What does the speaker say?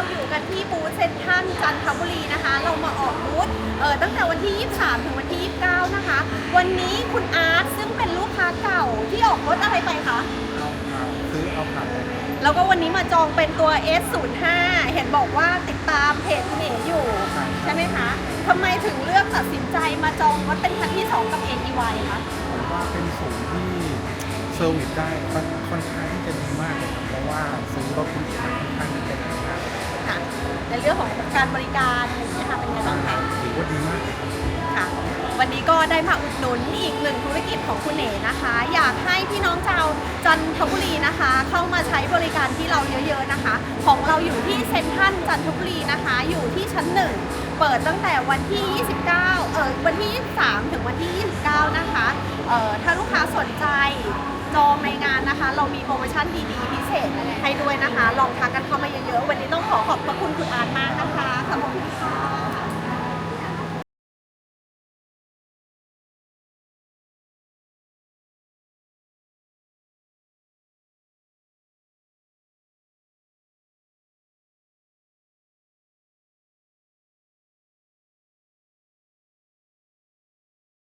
เราอยู่กันที่บูธเซ็นทรัลจันทบุรีนะคะ เรามาออกบูธเออตั้งแต่วันที่ 23 ถึงวันที่ 29 นะคะ วันนี้คุณอาร์ตซึ่งเป็นลูกค้าเก่าที่ออกรถอะไรไปคะ เอาเอาซื้อเอาผ่านเลยแล้วก็วันนี้มาจองเป็นตัว S05 เห็นบอกว่าติดตามเพจคุณเอ๋อยู่ ใช่ไหมคะทำไมถึงเลือกตัดสินใจมาจองรถเป็นคันที่ 2 กับ AEY คะ ผมว่าเป็นศูนย์ที่เซอร์วิสได้ค่อนค่อนข้างที่จะดีมากเลยครับเพราะว่าซื้อรถคุณเอ ในเรื่องของการบริการอะไรอย่างเงี้ยค่ะเป็นไงบ้างคะถือว่าดีมากเลยครับค่ะ วันนี้ก็ได้มาอุดหนุนอีกหนึ่งธุรกิจของคุณเอ๋นะคะ อยากให้พี่น้องชาวจันทบุรีนะคะ เข้ามาใช้บริการที่เราเยอะๆนะคะ ของเราอยู่ที่เซ็นทรัลจันทบุรีนะคะ อยู่ที่ชั้นหนึ่งเปิดตั้งแต่วันที่ 29 เออวันที่ 23 ถึงวันที่ 29 นะคะ เอ่อถ้าลูกค้าสนใจ จองในงานนะคะ เรามีโปรโมชั่นดีๆพิเศษให้ด้วยนะคะ ลองทักกันเข้ามาเยอะๆ วันนี้ต้องขอขอบพระคุณคุณอาร์ตมากนะคะขอบคุณค่ะ